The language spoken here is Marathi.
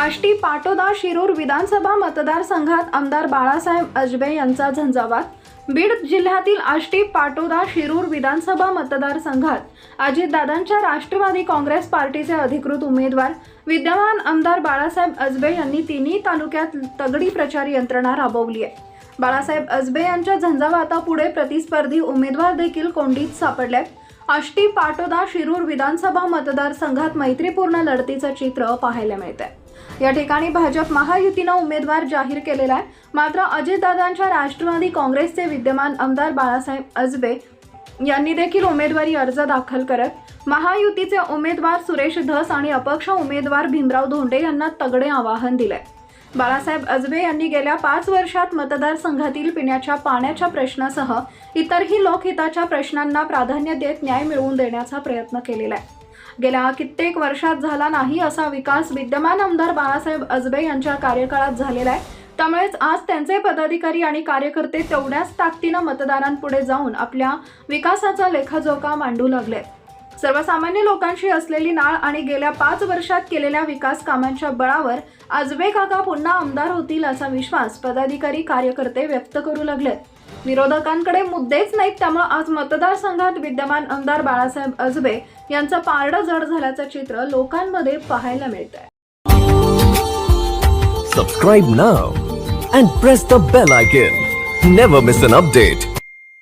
आष्टी पाटोदा शिरूर विधानसभा मतदारसंघात आमदार बाळासाहेब अजबे यांचा झंझावात. बीड जिल्ह्यातील आष्टी पाटोदा शिरूर विधानसभा मतदारसंघात अजितदादांच्या राष्ट्रवादी काँग्रेस पार्टीचे अधिकृत उमेदवार विद्यमान आमदार बाळासाहेब अजबे यांनी तिन्ही तालुक्यात तगडी प्रचार यंत्रणा राबवली आहे. बाळासाहेब अजबे यांच्या झंझावातापुढे प्रतिस्पर्धी उमेदवार देखील कोंडीत सापडले आष्टी पाटोदा शिरूर विधानसभा मतदारसंघात मैत्रीपूर्ण लढतीचं चित्र पाहायला मिळतंय. या ठिकाणी भाजप महायुतीनं उमेदवार जाहीर केलेला आहे. मात्र अजितदादांच्या राष्ट्रवादी काँग्रेसचे विद्यमान आमदार बाळासाहेब अजबे यांनी देखील उमेदवारी अर्ज दाखल करत महायुतीचे उमेदवार सुरेश धस आणि अपक्ष उमेदवार भीमराव धोंडे यांना तगडे आवाहन दिलंय. बाळासाहेब अजबे यांनी गेल्या पाच वर्षात मतदारसंघातील पिण्याच्या पाण्याच्या प्रश्नासह इतरही लोकहिताच्या प्रश्नांना प्राधान्य देत न्याय मिळवून देण्याचा प्रयत्न केलेला आहे. गेल्या कित्येक वर्षात झाला नाही असा विकास विद्यमान आमदार बाळासाहेब अजबे यांच्या कार्यकाळात झालेला आहे. त्यामुळेच आज त्यांचे पदाधिकारी आणि कार्यकर्ते तेवढ्याच ताकदीनं मतदारांपुढे जाऊन आपल्या विकासाचा लेखाजोखा मांडू लागले सर्वसामान्य लोकांशी असलेली नाळ आणि गेल्या पाच वर्षात केलेल्या विकास कामांच्या बळावर आजबे काका पुन्हा आमदार होतील असा विश्वास पदाधिकारी कार्यकर्ते व्यक्त करू लागलेत. विरोधकांकडे मुद्देच नाहीत त्यामुळे आज मतदारसंघात विद्यमान आमदार बाळासाहेब अजबे यांचं पारडं जड झाल्याचं चित्र लोकांमध्ये पाहायला मिळत आहे subscribe now and press the bell icon never miss an update